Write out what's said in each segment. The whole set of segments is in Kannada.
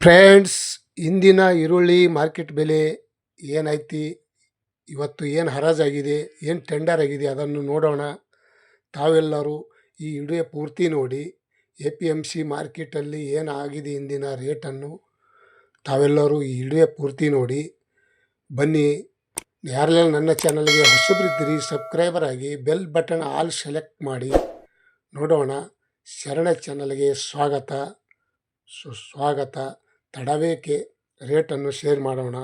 ಫ್ರೆಂಡ್ಸ್, ಇಂದಿನ ಈರುಳ್ಳಿ ಮಾರ್ಕೆಟ್ ಬೆಲೆ ಏನೈತಿ ಇವತ್ತು ಏನು ಹರಾಜಾಗಿದೆ ಏನು ಟೆಂಡರ್ ಆಗಿದೆ? ಅದನ್ನು ನೋಡೋಣ. ತಾವೆಲ್ಲರೂ ಈ ವಿಡಿಯೋ ಪೂರ್ತಿ ನೋಡಿ. ಎ ಪಿ ಎಂ ಸಿ ಮಾರ್ಕೆಟಲ್ಲಿ ಏನಾಗಿದೆ ಇಂದಿನ ರೇಟನ್ನು? ತಾವೆಲ್ಲರೂ ಈ ವಿಡಿಯೋ ಪೂರ್ತಿ ನೋಡಿ. ಬನ್ನಿ. ಯಾರೆಲ್ಲ ನನ್ನ ಚಾನಲ್ಗೆ ಹೊಸಬ್ರಿದ್ದೀರಿ, ಸಬ್ಸ್ಕ್ರೈಬರ್ ಆಗಿ ಬೆಲ್ ಬಟನ್ ಆಲ್ ಸೆಲೆಕ್ಟ್ ಮಾಡಿ. ನೋಡೋಣ. ಶರಣ ಚಾನಲ್ಗೆ ಸ್ವಾಗತ. ಸುಸ್ವಾಗತ. ತಡವೇಕೆ ರೇಟನ್ನು ಶೇರ್ ಮಾಡೋಣ?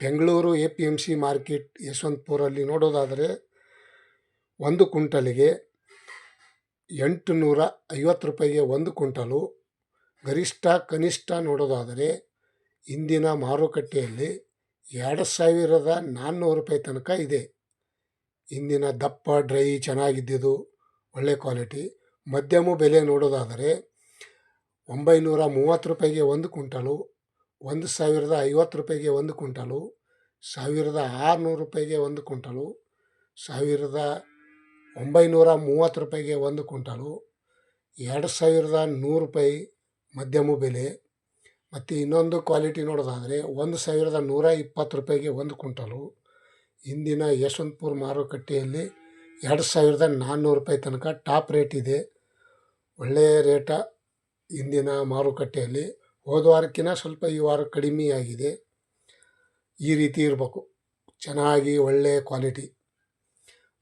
Bengaluru A P M C market ಯಶವಂತಪುರಲ್ಲಿ ನೋಡೋದಾದರೆ ಒಂದು ಕುಂಟಲಿಗೆ ಎಂಟು ನೂರ ಐವತ್ತು ರೂಪಾಯಿಗೆ ಒಂದು ಕುಂಟಲು ಗರಿಷ್ಠ ಕನಿಷ್ಠ ನೋಡೋದಾದರೆ ಇಂದಿನ ಮಾರುಕಟ್ಟೆಯಲ್ಲಿ ಎರಡು ಸಾವಿರದ ನಾನ್ನೂರು ರೂಪಾಯಿ ತನಕ ಇದೆ. ಇಂದಿನ ದಪ್ಪ, ಡ್ರೈ ಚೆನ್ನಾಗಿದ್ದಿದ್ದು ಒಳ್ಳೆ ಕ್ವಾಲಿಟಿ. ಮಧ್ಯಮ ಬೆಲೆ ನೋಡೋದಾದರೆ ಒಂಬೈನೂರ ಮೂವತ್ತು ರೂಪಾಯಿಗೆ ಒಂದು ಕುಂಟಲು ಒಂದು ಸಾವಿರದ ಐವತ್ತು ರೂಪಾಯಿಗೆ ಒಂದು ಕುಂಟಲು ಸಾವಿರದ ಆರುನೂರು ರೂಪಾಯಿಗೆ ಒಂದು ಕುಂಟಲು ಸಾವಿರದ ಒಂಬೈನೂರ ಮೂವತ್ತು ರೂಪಾಯಿಗೆ ಒಂದು ಕುಂಟಲು ಎರಡು ಸಾವಿರದ ನೂರು ರೂಪಾಯಿ ಮಧ್ಯಮ ಬೆಲೆ, ಮತ್ತು ಇನ್ನೊಂದು ಕ್ವಾಲಿಟಿ ನೋಡೋದಾದರೆ ಒಂದು ಸಾವಿರದ ನೂರ ಇಪ್ಪತ್ತು ರೂಪಾಯಿಗೆ ಒಂದು ಕುಂಟಲು ಇಂದಿನ ಯಶವಂತಪುರ ಮಾರುಕಟ್ಟೆಯಲ್ಲಿ ಎರಡು ಸಾವಿರದ ನಾನ್ನೂರು ರೂಪಾಯಿ ತನಕ ಟಾಪ್ ರೇಟ್ ಇದೆ. ಒಳ್ಳೆಯ ರೇಟ ಇಂದಿನ ಮಾರುಕಟ್ಟೆಯಲ್ಲಿ. ಹೋದ ವಾರಕ್ಕಿಂತ ಸ್ವಲ್ಪ ಈ ವಾರ ಕಡಿಮೆ ಆಗಿದೆ. ಈ ರೀತಿ ಇರಬೇಕು. ಚೆನ್ನಾಗಿ ಒಳ್ಳೆಯ ಕ್ವಾಲಿಟಿ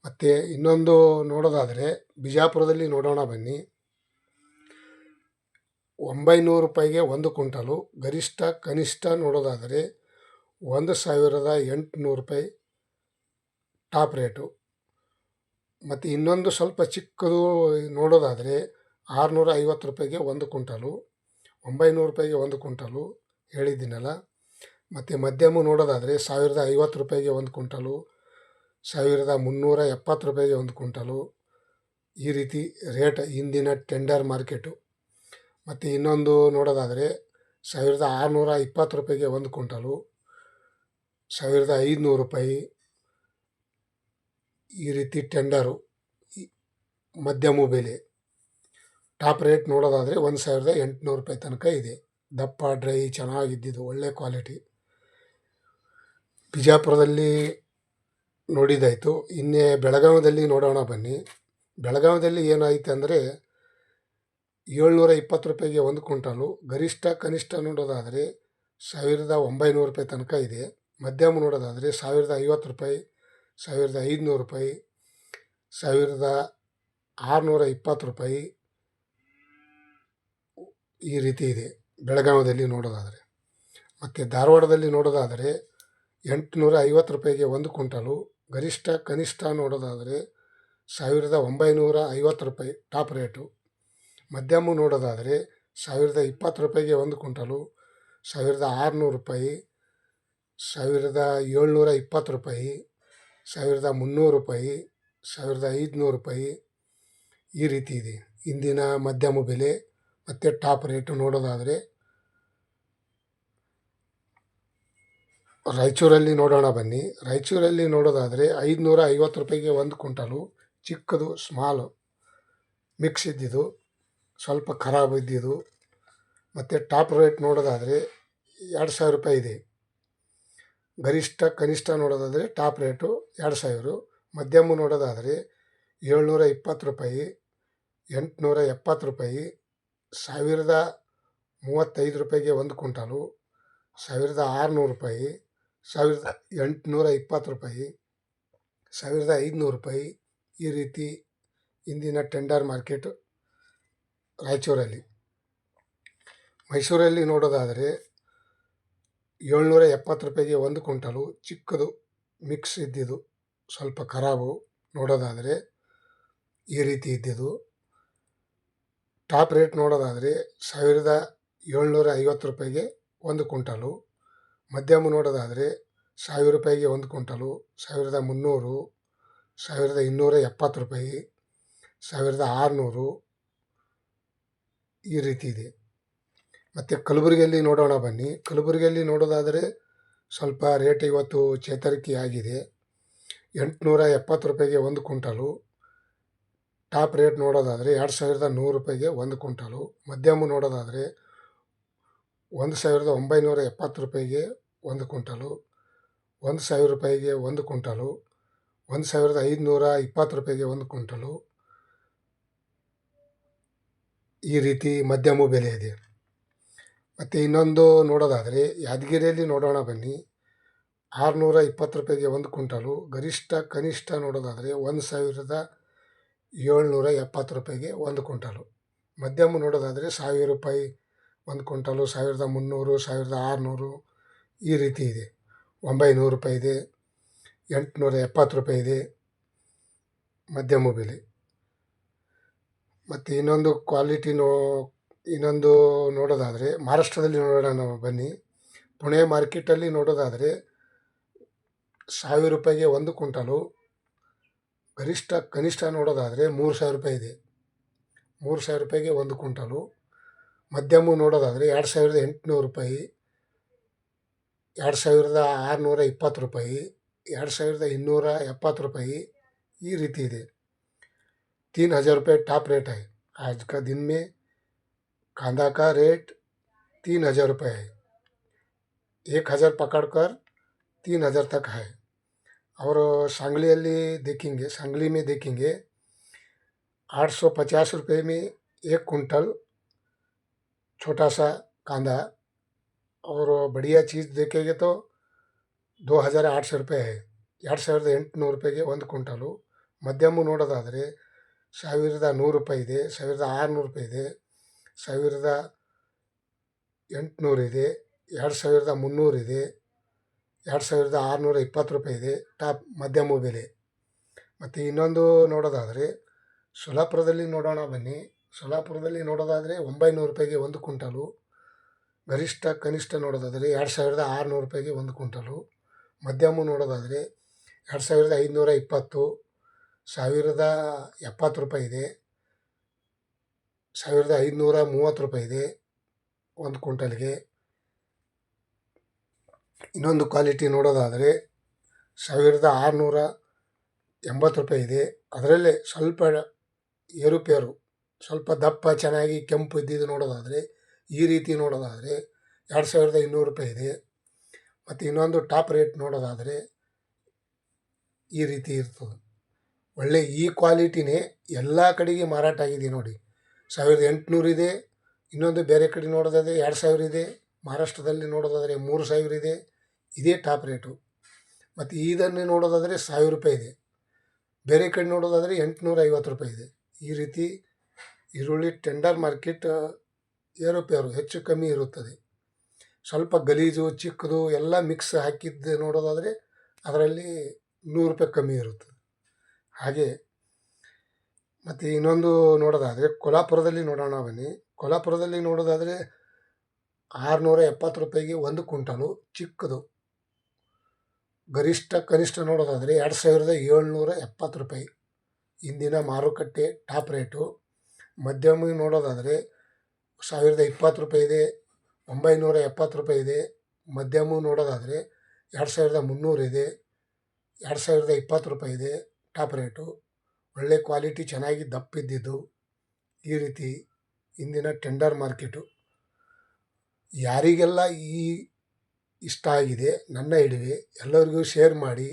ಮತ್ತು ಇನ್ನೊಂದು ನೋಡೋದಾದರೆ ಬಿಜಾಪುರದಲ್ಲಿ ನೋಡೋಣ ಬನ್ನಿ. ಒಂಬೈನೂರು ರೂಪಾಯಿಗೆ ಒಂದು ಕುಂಟಲು ಗರಿಷ್ಠ ಕನಿಷ್ಠ ನೋಡೋದಾದರೆ ಒಂದು ಸಾವಿರದ ಎಂಟುನೂರು ರೂಪಾಯಿ ಟಾಪ್ ರೇಟು. ಮತ್ತು ಇನ್ನೊಂದು ಸ್ವಲ್ಪ ಚಿಕ್ಕದು ನೋಡೋದಾದರೆ ಆರುನೂರ ಐವತ್ತು ರೂಪಾಯಿಗೆ ಒಂದು ಕುಂಟಲು ಒಂಬೈನೂರು ರೂಪಾಯಿಗೆ ಒಂದು ಕುಂಟಲು ಹೇಳಿದ್ದೀನಲ್ಲ. ಮತ್ತು ಮಧ್ಯಮ ನೋಡೋದಾದರೆ ಸಾವಿರದ ಐವತ್ತು ರೂಪಾಯಿಗೆ ಒಂದು ಕುಂಟಲು ಸಾವಿರದ ಮುನ್ನೂರ ಎಪ್ಪತ್ತು ರೂಪಾಯಿಗೆ ಒಂದು ಕುಂಟಲು ಈ ರೀತಿ ರೇಟ್ ಇಂದಿನ ಟೆಂಡರ್ ಮಾರ್ಕೆಟು. ಮತ್ತು ಇನ್ನೊಂದು ನೋಡೋದಾದರೆ ಸಾವಿರದ ಆರುನೂರ ಇಪ್ಪತ್ತು ರೂಪಾಯಿಗೆ ಒಂದು ಕುಂಟಲು ಸಾವಿರದ ಐದುನೂರು ರೂಪಾಯಿ ಈ ರೀತಿ ಟೆಂಡರು. ಮಧ್ಯಮ ಬೆಲೆ. ಟಾಪ್ ರೇಟ್ ನೋಡೋದಾದರೆ ಒಂದು ಸಾವಿರದ ಎಂಟುನೂರು ರೂಪಾಯಿ ತನಕ ಇದೆ. ದಪ್ಪ, ಡ್ರೈ, ಚೆನ್ನಾಗಿದ್ದಿದ್ದು, ಒಳ್ಳೆ ಕ್ವಾಲಿಟಿ. ಬಿಜಾಪುರದಲ್ಲಿ ನೋಡಿದಾಯಿತು ಇನ್ನೇ ಬೆಳಗಾವಿದಲ್ಲಿ ನೋಡೋಣ ಬನ್ನಿ. ಬೆಳಗಾವಿದಲ್ಲಿ ಏನಾಯಿತು ಅಂದರೆ ಏಳ್ನೂರ ಇಪ್ಪತ್ತು ರೂಪಾಯಿಗೆ ಒಂದು ಕ್ವಿಂಟಾಲು, ಗರಿಷ್ಠ, ಕನಿಷ್ಠ ನೋಡೋದಾದರೆ ಸಾವಿರದ ಒಂಬೈನೂರು ರೂಪಾಯಿ ತನಕ ಇದೆ. ಮಧ್ಯಮ ನೋಡೋದಾದರೆ ಸಾವಿರದ ಐವತ್ತು ರೂಪಾಯಿ, ಸಾವಿರದ ಐದುನೂರು ರೂಪಾಯಿ, ಸಾವಿರದ ಆರುನೂರ ಇಪ್ಪತ್ತು ರೂಪಾಯಿ ಈ ರೀತಿ ಇದೆ. ಬೆಳಗಾವದಲ್ಲಿ ನೋಡೋದಾದರೆ. ಮತ್ತು ಧಾರವಾಡದಲ್ಲಿ ನೋಡೋದಾದರೆ ಎಂಟುನೂರ ಐವತ್ತು ರೂಪಾಯಿಗೆ ಒಂದು ಕುಂಟಲು ಗರಿಷ್ಠ ಕನಿಷ್ಠ ನೋಡೋದಾದರೆ ಸಾವಿರದ ಒಂಬೈನೂರ ಐವತ್ತು ರೂಪಾಯಿ ಟಾಪ್ ರೇಟು. ಮಧ್ಯಮ ನೋಡೋದಾದರೆ ಸಾವಿರದ ಇಪ್ಪತ್ತು ರೂಪಾಯಿಗೆ ಒಂದು ಕುಂಟಲು ಸಾವಿರದ ಆರುನೂರು ರೂಪಾಯಿ, ಸಾವಿರದ ಏಳ್ನೂರ ಇಪ್ಪತ್ತು ರೂಪಾಯಿ, ಸಾವಿರದ ಮುನ್ನೂರು ರೂಪಾಯಿ, ಸಾವಿರದ ಐದುನೂರು ರೂಪಾಯಿ ಈ ರೀತಿ ಇದೆ. ಇಂದಿನ ಮಧ್ಯಮ ಬೆಲೆ ಮತ್ತು ಟಾಪ್ ರೇಟು ನೋಡೋದಾದರೆ ರಾಯಚೂರಲ್ಲಿ ನೋಡೋಣ ಬನ್ನಿ. ರಾಯಚೂರಲ್ಲಿ ನೋಡೋದಾದರೆ ಐದುನೂರ ಐವತ್ತು ರೂಪಾಯಿಗೆ ಒಂದು ಕುಂಟಲು ಚಿಕ್ಕದು, ಸ್ಮಾಲ್. ಮಿಕ್ಸ್ ಇದ್ದಿದ್ದು, ಸ್ವಲ್ಪ ಖರಾಬ್ ಇದ್ದಿದ್ದು. ಮತ್ತು ಟಾಪ್ ರೇಟ್ ನೋಡೋದಾದರೆ ಎರಡು ಸಾವಿರ ರೂಪಾಯಿ ಇದೆ. ಗರಿಷ್ಠ, ಕನಿಷ್ಠ ನೋಡೋದಾದರೆ ಟಾಪ್ ರೇಟು ಎರಡು ಸಾವಿರ. ಮಧ್ಯಮ ನೋಡೋದಾದರೆ ಏಳ್ನೂರ ಇಪ್ಪತ್ತು ರೂಪಾಯಿ, ಎಂಟುನೂರ ಎಪ್ಪತ್ತು ರೂಪಾಯಿ ಸಾವಿರದ ಮೂವತ್ತೈದು ರೂಪಾಯಿಗೆ ಒಂದು ಕ್ವಿಂಟಲು, ಸಾವಿರದ ಆರುನೂರು ರೂಪಾಯಿ, ಸಾವಿರದ ಎಂಟುನೂರ ಇಪ್ಪತ್ತು ರೂಪಾಯಿ, ಸಾವಿರದ ಐದುನೂರು ರೂಪಾಯಿ ಈ ರೀತಿ ಇಂದಿನ ಟೆಂಡರ್ ಮಾರ್ಕೆಟ್ ರಾಯಚೂರಲ್ಲಿ. ಮೈಸೂರಲ್ಲಿ ನೋಡೋದಾದರೆ ಏಳ್ನೂರ ಎಪ್ಪತ್ತು ರೂಪಾಯಿಗೆ ಒಂದು ಕ್ವಿಂಟಲು, ಚಿಕ್ಕದು ಮಿಕ್ಸ್ ಇದ್ದಿದ್ದು, ಸ್ವಲ್ಪ ಖರಾಬು ನೋಡೋದಾದರೆ ಈ ರೀತಿ ಇದ್ದಿದ್ದು. ಟಾಪ್ ರೇಟ್ ನೋಡೋದಾದರೆ ಸಾವಿರದ ಏಳ್ನೂರ ಐವತ್ತು ರೂಪಾಯಿಗೆ ಒಂದು ಕುಂಟಲು ಮಧ್ಯಮ ನೋಡೋದಾದರೆ ಸಾವಿರ ರೂಪಾಯಿಗೆ ಒಂದು ಕುಂಟಲು ಸಾವಿರದ ಮುನ್ನೂರು, ಸಾವಿರದ ಇನ್ನೂರ ಎಪ್ಪತ್ತು ರೂಪಾಯಿ, ಸಾವಿರದ ಆರುನೂರು ಈ ರೀತಿ ಇದೆ. ಮತ್ತು ಕಲಬುರಗಿಯಲ್ಲಿ ನೋಡೋಣ ಬನ್ನಿ. ಕಲಬುರಗಿಯಲ್ಲಿ ನೋಡೋದಾದರೆ ಸ್ವಲ್ಪ ರೇಟ್ ಇವತ್ತು ಚೇತರಿಕೆ ಆಗಿದೆ ಎಂಟುನೂರ ಎಪ್ಪತ್ತು ರೂಪಾಯಿಗೆ ಒಂದು ಕುಂಟಲು ಟಾಪ್ ರೇಟ್ ನೋಡೋದಾದರೆ ಎರಡು ಸಾವಿರದ ನೂರು ರೂಪಾಯಿಗೆ ಒಂದು ಕ್ವಿಂಟಲು, ಮಧ್ಯಮ ನೋಡೋದಾದರೆ ಒಂದು ಸಾವಿರದ ಒಂಬೈನೂರ ಎಪ್ಪತ್ತು ರೂಪಾಯಿಗೆ ಒಂದು ಕ್ವಿಂಟಲು, ಒಂದು ಸಾವಿರ ರೂಪಾಯಿಗೆ ಒಂದು ಕ್ವಿಂಟಲು, ಒಂದು ಸಾವಿರದ ಐದುನೂರ ಇಪ್ಪತ್ತು ರೂಪಾಯಿಗೆ ಒಂದು ಕ್ವಿಂಟಲು. ಈ ರೀತಿ ಮಧ್ಯಮ ಬೆಲೆ ಇದೆ. ಮತ್ತು ಇನ್ನೊಂದು ನೋಡೋದಾದರೆ ಯಾದಗಿರಿಯಲ್ಲಿ ನೋಡೋಣ ಬನ್ನಿ. ಆರುನೂರ ಇಪ್ಪತ್ತು ರೂಪಾಯಿಗೆ ಒಂದು ಕ್ವಿಂಟಲು, ಗರಿಷ್ಠ ಕನಿಷ್ಠ ನೋಡೋದಾದರೆ ಒಂದು ಸಾವಿರದ ಏಳ್ನೂರ ಎಪ್ಪತ್ತು ರೂಪಾಯಿಗೆ ಒಂದು ಕ್ವಿಂಟಲು. ಮಧ್ಯಮ ನೋಡೋದಾದರೆ ಸಾವಿರ ರೂಪಾಯಿ ಒಂದು ಕ್ವಿಂಟಾಲು, ಸಾವಿರದ ಮುನ್ನೂರು, ಸಾವಿರದ ಆರುನೂರು ಈ ರೀತಿ ಇದೆ. ಒಂಬೈನೂರು ರೂಪಾಯಿ ಇದೆ ಎಂಟುನೂರ ಎಪ್ಪತ್ತು ರೂಪಾಯಿ ಇದೆ ಮಧ್ಯಮ ಬೆಲೆ. ಮತ್ತು ಇನ್ನೊಂದು ಕ್ವಾಲಿಟಿ ನೋ, ಇನ್ನೊಂದು ನೋಡೋದಾದರೆ, ಮಹಾರಾಷ್ಟ್ರದಲ್ಲಿ ನೋಡೋಣ ನಾವು ಬನ್ನಿ. ಪುಣೆ ಮಾರ್ಕೆಟಲ್ಲಿ ನೋಡೋದಾದರೆ ಸಾವಿರ ರೂಪಾಯಿಗೆ ಒಂದು ಕ್ವಿಂಟಲು ಗರಿಷ್ಠ ಕನಿಷ್ಠ ನೋಡೋದಾದರೆ ಮೂರು ಸಾವಿರ ರೂಪಾಯಿ ಇದೆ ಮೂರು ಸಾವಿರ ರೂಪಾಯಿಗೆ ಒಂದು ಕ್ವಿಂಟಲು ಮಧ್ಯಮ ನೋಡೋದಾದರೆ ಎರಡು ಸಾವಿರದ ಎಂಟುನೂರು ರೂಪಾಯಿ ಎರಡು ಸಾವಿರದ ಆರುನೂರ ಇಪ್ಪತ್ತು ರೂಪಾಯಿ ಎರಡು ಸಾವಿರದ ಇನ್ನೂರ ಎಪ್ಪತ್ತು ರೂಪಾಯಿ ಈ ರೀತಿ ಇದೆ तीन हज़ार रुपये टॉप रेट है आज का दिन में कांदा का रेट तीन हज़ार रुपये है एक हज़ार पकड़ कर तीन हज़ार तक है ಅವರು ಸಂಗ್ಲಿಯಲ್ಲಿ देखेंगे ಸಂಗ್ಲಿ ಮೀ देखेंगे आठ ಸೌ ಪಚಾಸ್ ರೂಪಾಯಿ में एक ಕುಂಟಲ್ ಛೋಟಾ ಸಾ ಕಾಂದ ಅವರು बढ़िया ಚೀಸ್ ದೇಖೆಗೆ ತೋ ದೋ ಹಜಾರ ಆರು ಸಾವಿರ ರೂಪಾಯಿ ಎರಡು ಸಾವಿರದ ಎಂಟುನೂರು ರೂಪಾಯಿಗೆ ಒಂದು ಕುಂಟಲು ಮಧ್ಯಮ ನೋಡೋದಾದರೆ ಸಾವಿರದ ನೂರು ರೂಪಾಯಿ ಇದೆ, ಸಾವಿರದ ಆರುನೂರು ರೂಪಾಯಿ ಇದೆ, ಸಾವಿರದ ಎಂಟುನೂರು ಇದೆ, ಎರಡು ಸಾವಿರದ ಮುನ್ನೂರು ಇದೆ. ಎರಡು ಸಾವಿರದ ಆರುನೂರ ಇಪ್ಪತ್ತು ರೂಪಾಯಿ ಇದೆ, ಟಾಪ್ ಮಧ್ಯಮ ಬೆಲೆ ಮತ್ತು ಇನ್ನೊಂದು ನೋಡೋದಾದರೆ ಸೊಲಾಪುರದಲ್ಲಿ ನೋಡೋಣ ಬನ್ನಿ. ಸೊಲಾಪುರದಲ್ಲಿ ನೋಡೋದಾದರೆ ಒಂಬೈನೂರು ರೂಪಾಯಿಗೆ ಒಂದು ಕ್ವಿಂಟಲು. ಗರಿಷ್ಠ, ಕನಿಷ್ಠ ನೋಡೋದಾದರೆ ಎರಡು ಸಾವಿರದ ಆರುನೂರು ರೂಪಾಯಿಗೆ ಒಂದು ಕ್ವಿಂಟಲು. ಮಧ್ಯಮ ನೋಡೋದಾದರೆ ಎರಡು ಸಾವಿರದ ಐದುನೂರ ಇಪ್ಪತ್ತು. ಸಾವಿರದ ಎಪ್ಪತ್ತು ರೂಪಾಯಿ ಇದೆ. ಸಾವಿರದ ಐದುನೂರ ಮೂವತ್ತು ರೂಪಾಯಿ ಇದೆ ಒಂದು ಕ್ವಿಂಟಲ್ಗೆ. ಇನ್ನೊಂದು ಕ್ವಾಲಿಟಿ ನೋಡೋದಾದರೆ ಸಾವಿರದ ಆರುನೂರ ಎಂಬತ್ತು ರೂಪಾಯಿ ಇದೆ. ಅದರಲ್ಲೇ ಸ್ವಲ್ಪ ಏರುಪೇರು, ಸ್ವಲ್ಪ ದಪ್ಪ, ಚೆನ್ನಾಗಿ ಕೆಂಪು ಇದ್ದಿದ್ದು ನೋಡೋದಾದರೆ, ಈ ರೀತಿ ನೋಡೋದಾದರೆ ಎರಡು ಸಾವಿರದ ಇನ್ನೂರು ರೂಪಾಯಿ ಇದೆ. ಮತ್ತು ಇನ್ನೊಂದು ಟಾಪ್ ರೇಟ್ ನೋಡೋದಾದರೆ ಈ ರೀತಿ ಇರ್ತದೆ. ಒಳ್ಳೆ ಈ ಕ್ವಾಲಿಟಿನೇ ಎಲ್ಲ ಕಡೆಗೆ ಮಾರಾಟ ಆಗಿದೆ ನೋಡಿ. ಸಾವಿರದ ಎಂಟುನೂರು ಇದೆ. ಇನ್ನೊಂದು ಬೇರೆ ಕಡೆ ನೋಡೋದಾದರೆ ಎರಡು ಸಾವಿರ ಇದೆ. ಮಹಾರಾಷ್ಟ್ರದಲ್ಲಿ ನೋಡೋದಾದರೆ ಮೂರು ಸಾವಿರ ಇದೆ. ಇದೇ ಟಾಪ್ ರೇಟು. ಮತ್ತು ಇದನ್ನೇ ನೋಡೋದಾದರೆ ಸಾವಿರ ರೂಪಾಯಿ ಇದೆ. ಬೇರೆ ಕಡೆ ನೋಡೋದಾದರೆ ಎಂಟುನೂರ ಐವತ್ತು ರೂಪಾಯಿ ಇದೆ. ಈ ರೀತಿ ಈರುಳ್ಳಿ ಟೆಂಡರ್ ಮಾರ್ಕೆಟ್ ಏರುಪೇರು ಹೆಚ್ಚು ಕಮ್ಮಿ ಇರುತ್ತದೆ. ಸ್ವಲ್ಪ ಗಲೀಜು, ಚಿಕ್ಕದು ಎಲ್ಲ ಮಿಕ್ಸ್ ಹಾಕಿದ್ದು ನೋಡೋದಾದರೆ ಅದರಲ್ಲಿ ನೂರು ರೂಪಾಯಿ ಕಮ್ಮಿ ಇರುತ್ತದೆ. ಹಾಗೆ ಮತ್ತು ಇನ್ನೊಂದು ನೋಡೋದಾದರೆ ಕೊಲ್ಹಾಪುರದಲ್ಲಿ ನೋಡೋಣ ಬನ್ನಿ. ಕೊಲ್ಹಾಪುರದಲ್ಲಿ ನೋಡೋದಾದರೆ ಆರುನೂರ ಎಪ್ಪತ್ತು ರೂಪಾಯಿಗೆ ಒಂದು ಕ್ವಿಂಟಲು, ಚಿಕ್ಕದು ಗರಿಷ್ಠ ಕನಿಷ್ಠ ನೋಡೋದಾದರೆ ಎರಡು ಸಾವಿರದ ಏಳ್ನೂರ ಎಪ್ಪತ್ತು ರೂಪಾಯಿ. ಇಂದಿನ ಮಾರುಕಟ್ಟೆ ಟಾಪ್ ರೇಟು. ಮಧ್ಯಮ ನೋಡೋದಾದರೆ ಸಾವಿರದ ಇಪ್ಪತ್ತು ರೂಪಾಯಿ ಇದೆ, ಒಂಬೈನೂರ ಎಪ್ಪತ್ತು ರೂಪಾಯಿ ಇದೆ. ಮಧ್ಯಮ ನೋಡೋದಾದರೆ ಎರಡು ಸಾವಿರದ ಮುನ್ನೂರಿದೆ ಎರಡು ಸಾವಿರದ ಇಪ್ಪತ್ತು ರೂಪಾಯಿ ಇದೆ ಟಾಪ್ ರೇಟು. ಒಳ್ಳೆ ಕ್ವಾಲಿಟಿ ಚೆನ್ನಾಗಿ ದಪ್ಪಿದ್ದಿದ್ದು ಈ ರೀತಿ ಇಂದಿನ ಟೆಂಡರ್ ಮಾರ್ಕೆಟು. ಯಾರಿಗೆಲ್ಲ ಈ ಇಷ್ಟ ಆಗಿದೆ, ನನ್ನ ಹಿಡಿವೆ ಎಲ್ಲರಿಗೂ ಶೇರ್ ಮಾಡಿ,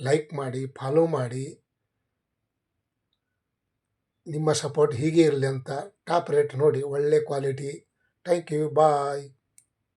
ಲೈಕ್ ಮಾಡಿ, ಫಾಲೋ ಮಾಡಿ. ನಿಮ್ಮ ಸಪೋರ್ಟ್ ಹೀಗೆ ಇರಲಿ ಅಂತ ಟಾಪ್ ರೇಟ್ ನೋಡಿ, ಒಳ್ಳೆ ಕ್ವಾಲಿಟಿ. Thank you, bye.